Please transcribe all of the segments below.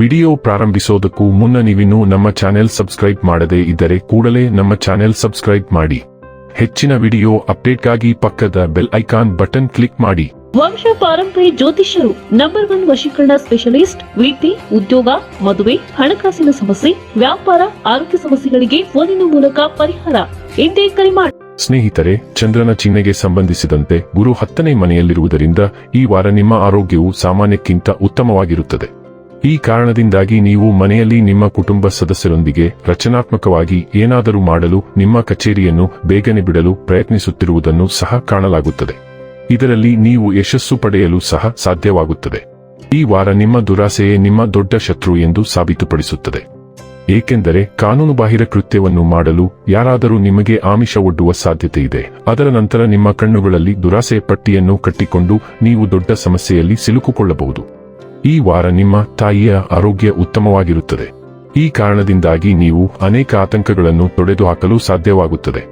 Video ಪ್ರಾರಂಭಿಸೋದಕ್ಕೂ ಮುನ್ನ ನೀವಿನ್ನೂ ನಮ್ಮ ಚಾನೆಲ್ ಸಬ್ಸ್ಕ್ರೈಬ್ ಮಾಡದೇ ಇದ್ದರೆ ಕೂಡಲೇ ನಮ್ಮ ಚಾನೆಲ್ ಸಬ್ಸ್ಕ್ರೈಬ್ ಮಾಡಿ. ಹೆಚ್ಚಿನ ವಿಡಿಯೋ ಅಪ್ಡೇಟ್ಗಾಗಿ ಪಕ್ಕದ ಬೆಲ್ ಐಕಾನ್ ಬಟನ್ ಕ್ಲಿಕ್ ಮಾಡಿ. ವಂಶ ಪಾರಂಪರಿ ಜ್ಯೋತಿಷ್ಯರು ನಂಬರ್ ಒನ್ ವಶೀಕರಣ ಸ್ಪೆಷಲಿಸ್ಟ್ ವೀಟಿ ಉದ್ಯೋಗ ಮದುವೆ ಹಣಕಾಸಿನ ಸಮಸ್ಯೆ ವ್ಯಾಪಾರ ಆರೋಗ್ಯ ಸಮಸ್ಯೆಗಳಿಗೆ ಫೋನಿನ ಮೂಲಕ ಪರಿಹಾರ. ಎಂದೇ ಕರೆ ಮಾಡಿ ಸ್ನೇಹಿತರೆ ಚಂದ್ರನ ಚಿಹ್ನೆಗೆ ಸಂಬಂಧಿಸಿದಂತೆ ಗುರು ಹತ್ತನೇ ಮನೆಯಲ್ಲಿರುವುದರಿಂದ ಈ ವಾರ ನಿಮ್ಮ ಆರೋಗ್ಯವು ಸಾಮಾನ್ಯಕ್ಕಿಂತ ಉತ್ತಮವಾಗಿರುತ್ತದೆ. ಈ ಕಾರಣದಿಂದಾಗಿ ನೀವು ಮನೆಯಲ್ಲಿ ನಿಮ್ಮ ಕುಟುಂಬ ಸದಸ್ಯರೊಂದಿಗೆ ರಚನಾತ್ಮಕವಾಗಿ ಏನಾದರೂ ಮಾಡಲು ನಿಮ್ಮ ಕಚೇರಿಯನ್ನು ಬೇಗನೆ ಬಿಡಲು ಪ್ರಯತ್ನಿಸುತ್ತಿರುವುದನ್ನು ಸಹ ಕಾಣಲಾಗುತ್ತದೆ. ಇದರಲ್ಲಿ ನೀವು ಯಶಸ್ಸು ಪಡೆಯಲು ಸಹ ಸಾಧ್ಯವಾಗುತ್ತದೆ. ಈ ವಾರ ನಿಮ್ಮ ದುರಾಸೆಯೇ ನಿಮ್ಮ ದೊಡ್ಡ ಶತ್ರು ಎಂದು ಸಾಬೀತುಪಡಿಸುತ್ತದೆ. ಏಕೆಂದರೆ ಕಾನೂನುಬಾಹಿರ ಕೃತ್ಯವನ್ನು ಮಾಡಲು ಯಾರಾದರೂ ನಿಮಗೆ ಆಮಿಷ ಒಡ್ಡುವ ಸಾಧ್ಯತೆ ಇದೆ ಅದರ ನಂತರ ನಿಮ್ಮ ಕಣ್ಣುಗಳಲ್ಲಿ ದುರಾಸೆಯ ಪಟ್ಟಿಯನ್ನು ಕಟ್ಟಿಕೊಂಡು ನೀವು ದೊಡ್ಡ ಸಮಸ್ಯೆಯಲ್ಲಿ ಸಿಲುಕುಕೊಳ್ಳಬಹುದು. ಈ ವಾರ ನಿಮ್ಮ ತಾಯಿಯ ಆರೋಗ್ಯ ಉತ್ತಮವಾಗಿರುತ್ತದೆ. ಈ ಕಾರಣದಿಂದಾಗಿ ನೀವು ಅನೇಕ ಆತಂಕಗಳನ್ನು ತೊಡೆದುಹಾಕಲು ಸಾಧ್ಯವಾಗುತ್ತದೆ.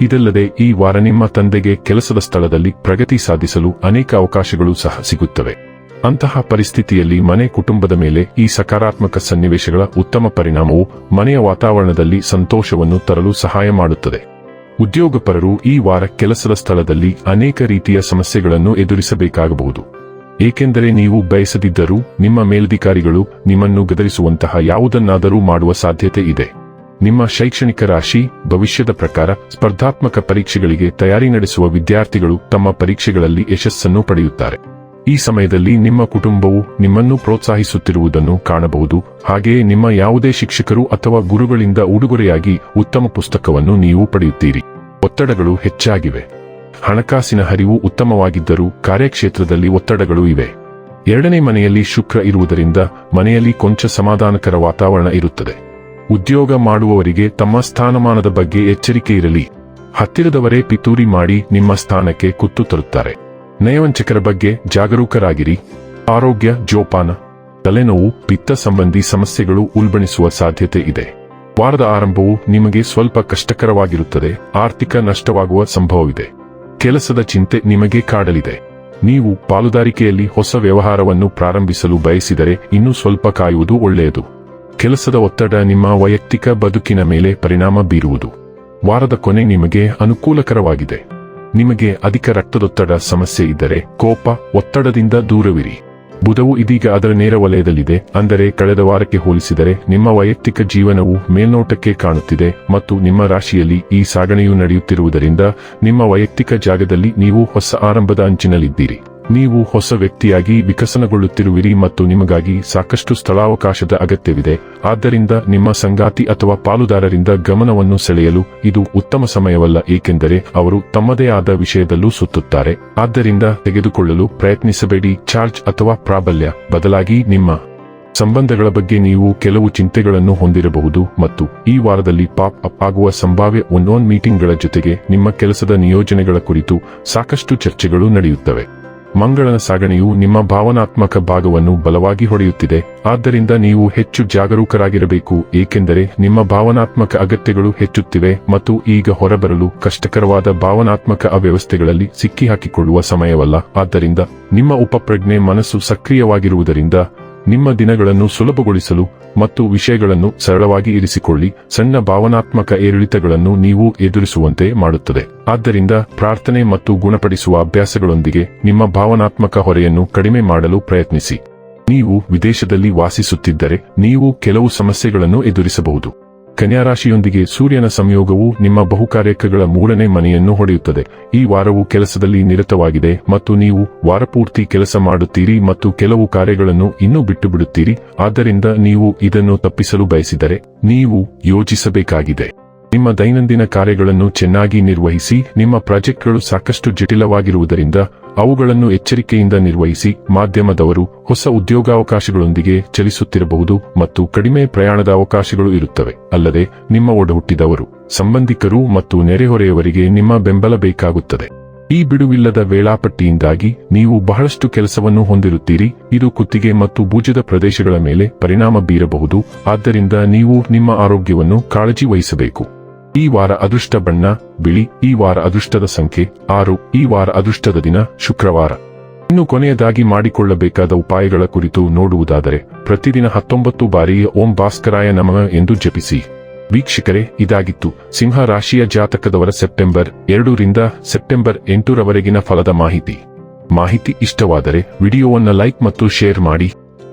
ಇದಲ್ಲದೆ ಈ ವಾರ ನಿಮ್ಮ ತಂದೆಗೆ ಕೆಲಸದ ಸ್ಥಳದಲ್ಲಿ ಪ್ರಗತಿ ಸಾಧಿಸಲು ಅನೇಕ ಅವಕಾಶಗಳು ಸಹ ಸಿಗುತ್ತವೆ. ಅಂತಹ ಪರಿಸ್ಥಿತಿಯಲ್ಲಿ ಮನೆ ಕುಟುಂಬದ ಮೇಲೆ ಈ ಸಕಾರಾತ್ಮಕ ಸನ್ನಿವೇಶಗಳ ಉತ್ತಮ ಪರಿಣಾಮವು ಮನೆಯ ವಾತಾವರಣದಲ್ಲಿ ಸಂತೋಷವನ್ನು ತರಲು ಸಹಾಯ ಮಾಡುತ್ತದೆ. ಉದ್ಯೋಗಪರರು ಈ ವಾರ ಕೆಲಸದ ಸ್ಥಳದಲ್ಲಿ ಅನೇಕ ರೀತಿಯ ಸಮಸ್ಯೆಗಳನ್ನು ಎದುರಿಸಬೇಕಾಗಬಹುದು. ಏಕೆಂದರೆ ನೀವು ಬಯಸದಿದ್ದರೂ ನಿಮ್ಮ ಮೇಲಧಿಕಾರಿಗಳು ನಿಮ್ಮನ್ನು ಗದರಿಸುವಂತಹ ಯಾವುದನ್ನಾದರೂ ಮಾಡುವ ಸಾಧ್ಯತೆ ಇದೆ. ನಿಮ್ಮ ಶೈಕ್ಷಣಿಕ ರಾಶಿ, ಭವಿಷ್ಯದ ಪ್ರಕಾರ ಸ್ಪರ್ಧಾತ್ಮಕ ಪರೀಕ್ಷೆಗಳಿಗೆ ತಯಾರಿ ನಡೆಸುವ ವಿದ್ಯಾರ್ಥಿಗಳು ತಮ್ಮ ಪರೀಕ್ಷೆಗಳಲ್ಲಿ ಯಶಸ್ಸನ್ನು ಪಡೆಯುತ್ತಾರೆ. ಈ ಸಮಯದಲ್ಲಿ ನಿಮ್ಮ ಕುಟುಂಬವು ನಿಮ್ಮನ್ನು ಪ್ರೋತ್ಸಾಹಿಸುತ್ತಿರುವುದನ್ನು ಕಾಣಬಹುದು. ಹಾಗೆಯೇ ನಿಮ್ಮ ಯಾವುದೇ ಶಿಕ್ಷಕರು ಅಥವಾ ಗುರುಗಳಿಂದ ಉಡುಗೊರೆಯಾಗಿ ಉತ್ತಮ ಪುಸ್ತಕವನ್ನು ನೀವು ಪಡೆಯುತ್ತೀರಿ. ಒತ್ತಡಗಳು ಹೆಚ್ಚಾಗಿವೆ. ಹಣಕಾಸಿನ ಹರಿವು ಉತ್ತಮವಾಗಿದ್ದರೂ ಕಾರ್ಯಕ್ಷೇತ್ರದಲ್ಲಿ ಒತ್ತಡಗಳು ಇವೆ. ಎರಡನೇ ಮನೆಯಲ್ಲಿ ಶುಕ್ರ ಇರುವುದರಿಂದ ಮನೆಯಲ್ಲಿ ಕೊಂಚ ಸಮಾಧಾನಕರ ವಾತಾವರಣ ಇರುತ್ತದೆ. ಉದ್ಯೋಗ ಮಾಡುವವರಿಗೆ ತಮ್ಮ ಸ್ಥಾನಮಾನದ ಬಗ್ಗೆ ಎಚ್ಚರಿಕೆ ಇರಲಿ. ಹತ್ತಿರದವರೇ ಪಿತೂರಿ ಮಾಡಿ ನಿಮ್ಮ ಸ್ಥಾನಕ್ಕೆ ಕುತ್ತು ತರುತ್ತಾರೆ. ನಯವಂಚಕರ ಬಗ್ಗೆ ಜಾಗರೂಕರಾಗಿರಿ. ಆರೋಗ್ಯ, ಜೋಪಾನ, ತಲೆನೋವು, ಪಿತ್ತ ಸಂಬಂಧಿ ಸಮಸ್ಯೆಗಳು ಉಲ್ಬಣಿಸುವ ಸಾಧ್ಯತೆ ಇದೆ. ವಾರದ ಆರಂಭವು ನಿಮಗೆ ಸ್ವಲ್ಪ ಕಷ್ಟಕರವಾಗಿರುತ್ತದೆ. ಆರ್ಥಿಕ ನಷ್ಟವಾಗುವ ಸಂಭವವಿದೆ. ಕೆಲಸದ ಚಿಂತೆ ನಿಮಗೆ ಕಾಡಲಿದೆ. ನೀವು ಪಾಲುದಾರಿಕೆಯಲ್ಲಿ ಹೊಸ ವ್ಯವಹಾರವನ್ನು ಪ್ರಾರಂಭಿಸಲು ಬಯಸಿದರೆ ಇನ್ನೂ ಸ್ವಲ್ಪ ಕಾಯುವುದು ಒಳ್ಳೆಯದು. ಕೆಲಸದ ಒತ್ತಡ ನಿಮ್ಮ ವೈಯಕ್ತಿಕ ಬದುಕಿನ ಮೇಲೆ ಪರಿಣಾಮ ಬೀರುವುದು. ವಾರದ ಕೊನೆ ನಿಮಗೆ ಅನುಕೂಲಕರವಾಗಿದೆ. ನಿಮಗೆ ಅಧಿಕ ರಕ್ತದೊತ್ತಡ ಸಮಸ್ಯೆ ಇದ್ದರೆ ಕೋಪ, ಒತ್ತಡದಿಂದ ದೂರವಿರಿ. ಬುಧವು ಇದೀಗ ಅದರ ನೇರ ವಲಯದಲ್ಲಿದೆ, ಅಂದರೆ ಕಳೆದ ವಾರಕ್ಕೆ ಹೋಲಿಸಿದರೆ ನಿಮ್ಮ ವೈಯಕ್ತಿಕ ಜೀವನವು ಮೇಲ್ನೋಟಕ್ಕೆ ಕಾಣುತ್ತಿದೆ ಮತ್ತು ನಿಮ್ಮ ರಾಶಿಯಲ್ಲಿ ಈ ಸಾಗಣೆಯು ನಡೆಯುತ್ತಿರುವುದರಿಂದ ನಿಮ್ಮ ವೈಯಕ್ತಿಕ ಜಾಗದಲ್ಲಿ ನೀವು ಹೊಸ ಆರಂಭದ ಅಂಚಿನಲ್ಲಿದ್ದೀರಿ. ನೀವು ಹೊಸ ವ್ಯಕ್ತಿಯಾಗಿ ವಿಕಸನಗೊಳ್ಳುತ್ತಿರುವಿರಿ ಮತ್ತು ನಿಮಗಾಗಿ ಸಾಕಷ್ಟು ಸ್ಥಳಾವಕಾಶದ ಅಗತ್ಯವಿದೆ. ಆದ್ದರಿಂದ ನಿಮ್ಮ ಸಂಗಾತಿ ಅಥವಾ ಪಾಲುದಾರರಿಂದ ಗಮನವನ್ನು ಸೆಳೆಯಲು ಇದು ಉತ್ತಮ ಸಮಯವಲ್ಲ, ಏಕೆಂದರೆ ಅವರು ತಮ್ಮದೇ ಆದ ವಿಷಯದಲ್ಲೂ ಸುತ್ತುತ್ತಾರೆ. ಆದ್ದರಿಂದ ತೆಗೆದುಕೊಳ್ಳಲು ಪ್ರಯತ್ನಿಸಬೇಡಿ. ಚಾರ್ಜ್ ಅಥವಾ ಪ್ರಾಬಲ್ಯ ಬದಲಾಗಿ ನಿಮ್ಮ ಸಂಬಂಧಗಳ ಬಗ್ಗೆ ನೀವು ಕೆಲವು ಚಿಂತೆಗಳನ್ನು ಹೊಂದಿರಬಹುದು ಮತ್ತು ಈ ವಾರದಲ್ಲಿ ಪಾಪ್ ಅಪ್ ಆಗುವ ಸಂಭಾವ್ಯ ಒನ್ ಒನ್ ಮೀಟಿಂಗ್ಗಳ ಜೊತೆಗೆ ನಿಮ್ಮ ಕೆಲಸದ ನಿಯೋಜನೆಗಳ ಕುರಿತು ಸಾಕಷ್ಟು ಚರ್ಚೆಗಳು ನಡೆಯುತ್ತವೆ. ಮಂಗಳನ ಸಾಗಣೆಯು ನಿಮ್ಮ ಭಾವನಾತ್ಮಕ ಭಾಗವನ್ನು ಬಲವಾಗಿ ಹೊಡೆಯುತ್ತಿದೆ. ಆದ್ದರಿಂದ ನೀವು ಹೆಚ್ಚು ಜಾಗರೂಕರಾಗಿರಬೇಕು, ಏಕೆಂದರೆ ನಿಮ್ಮ ಭಾವನಾತ್ಮಕ ಅಗತ್ಯಗಳು ಹೆಚ್ಚುತ್ತಿವೆ ಮತ್ತು ಈಗ ಹೊರಬರಲು ಕಷ್ಟಕರವಾದ ಭಾವನಾತ್ಮಕ ಅವ್ಯವಸ್ಥೆಗಳಲ್ಲಿ ಸಿಕ್ಕಿಹಾಕಿಕೊಳ್ಳುವ ಸಮಯವಲ್ಲ. ಆದ್ದರಿಂದ ನಿಮ್ಮ ಉಪಪ್ರಜ್ಞೆ ಮನಸ್ಸು ಸಕ್ರಿಯವಾಗಿರುವುದರಿಂದ ನಿಮ್ಮ ದಿನಗಳನ್ನು ಸುಲಭಗೊಳಿಸಲು ಮತ್ತು ವಿಷಯಗಳನ್ನು ಸರಳವಾಗಿ ಇರಿಸಿಕೊಳ್ಳಿ. ಸಣ್ಣ ಭಾವನಾತ್ಮಕ ಏರಿಳಿತಗಳನ್ನು ನೀವು ಎದುರಿಸುವಂತೆ ಮಾಡುತ್ತದೆ. ಆದ್ದರಿಂದ ಪ್ರಾರ್ಥನೆ ಮತ್ತು ಗುಣಪಡಿಸುವ ಅಭ್ಯಾಸಗಳೊಂದಿಗೆ ನಿಮ್ಮ ಭಾವನಾತ್ಮಕ ಹೊರೆಯನ್ನು ಕಡಿಮೆ ಮಾಡಲು ಪ್ರಯತ್ನಿಸಿ. ನೀವು ವಿದೇಶದಲ್ಲಿ ವಾಸಿಸುತ್ತಿದ್ದರೆ ನೀವು ಕೆಲವು ಸಮಸ್ಯೆಗಳನ್ನು ಎದುರಿಸಬಹುದು. ಕನ್ಯಾರಾಶಿಯೊಂದಿಗೆ ಸೂರ್ಯನ ಸಂಯೋಗವು ನಿಮ್ಮ ಬಹುಕಾರ್ಯಕಗಳ ಮೂರನೇ ಮನೆಯನ್ನು ಹೊಡೆಯುತ್ತದೆ. ಈ ವಾರವು ಕೆಲಸದಲ್ಲಿ ನಿರತವಾಗಿದೆ ಮತ್ತು ನೀವು ವಾರಪೂರ್ತಿ ಕೆಲಸ ಮಾಡುತ್ತೀರಿ ಮತ್ತು ಕೆಲವು ಕಾರ್ಯಗಳನ್ನು ಇನ್ನೂ ಬಿಟ್ಟು ಬಿಡುತ್ತೀರಿ ಆದ್ದರಿಂದ ನೀವು ಇದನ್ನು ತಪ್ಪಿಸಲು ಬಯಸಿದರೆ ನೀವು ಯೋಚಿಸಬೇಕಾಗಿದೆ. ನಿಮ್ಮ ದೈನಂದಿನ ಕಾರ್ಯಗಳನ್ನು ಚೆನ್ನಾಗಿ ನಿರ್ವಹಿಸಿ, ನಿಮ್ಮ ಪ್ರಾಜೆಕ್ಟ್ಗಳು ಸಾಕಷ್ಟು ಜಟಿಲವಾಗಿರುವುದರಿಂದ, ಅವುಗಳನ್ನು ಎಚ್ಚರಿಕೆಯಿಂದ ನಿರ್ವಹಿಸಿ, ಮಾಧ್ಯಮದವರು ಹೊಸ ಉದ್ಯೋಗಾವಕಾಶಗಳೊಂದಿಗೆ ಚಲಿಸುತ್ತಿರಬಹುದು ಮತ್ತು ಕಡಿಮೆ ಪ್ರಯಾಣದ ಅವಕಾಶಗಳು ಇರುತ್ತವೆ. ಅಲ್ಲದೆ, ನಿಮ್ಮ ಒಡಹುಟ್ಟಿದವರು, ಸಂಬಂಧಿಕರು ಮತ್ತು ನೆರೆಹೊರೆಯವರಿಗೆ ನಿಮ್ಮ ಬೆಂಬಲ ಬೇಕಾಗುತ್ತದೆ. ಈ ಬಿಡುವಿಲ್ಲದ ವೇಳಾಪಟ್ಟಿಯಿಂದಾಗಿ ನೀವು ಬಹಳಷ್ಟು ಕೆಲಸವನ್ನು ಹೊಂದಿರುತ್ತೀರಿ. ಇದು ಕುತ್ತಿಗೆ ಮತ್ತು ಭುಜದ ಪ್ರದೇಶಗಳ ಮೇಲೆ ಪರಿಣಾಮ ಬೀರಬಹುದು. ಆದ್ದರಿಂದ ನೀವು ನಿಮ್ಮ ಆರೋಗ್ಯವನ್ನು ಕಾಳಜಿ ವಹಿಸಬೇಕು. ಈ ವಾರ ಅದೃಷ್ಟ ಬಣ್ಣ, ಬಿಳಿ, ಈ ವಾರ ಅದೃಷ್ಟದ ಸಂಖ್ಯೆ, ಆರು, ಈ ವಾರ ಅದೃಷ್ಟದ ದಿನ, ಶುಕ್ರವಾರ. ಇನ್ನು ಕೊನೆಯದಾಗಿ ಮಾಡಿಕೊಳ್ಳಬೇಕಾದ ಉಪಾಯಗಳ ಕುರಿತು ನೋಡುವುದಾದರೆ, ಪ್ರತಿದಿನ ಹತ್ತೊಂಬತ್ತು ಬಾರಿ ಓಂ ಭಾಸ್ಕರಾಯ ನಮಃ ಎಂದು ಜಪಿಸಿ. ವೀಕ್ಷಕರೇ, ಇದಾಗಿತ್ತು. ಸಿಂಹ ರಾಶಿಯ ಜಾತಕದವರ ಸೆಪ್ಟೆಂಬರ್ ಎರಡರಿಂದ ಸೆಪ್ಟೆಂಬರ್ ಎಂಟರವರೆಗಿನ ಫಲದ ಮಾಹಿತಿ. ಮಾಹಿತಿ ಇಷ್ಟವಾದರೆ ವಿಡಿಯೋವನ್ನು ಲೈಕ್ ಮತ್ತು ಶೇರ್ ಮಾಡಿ.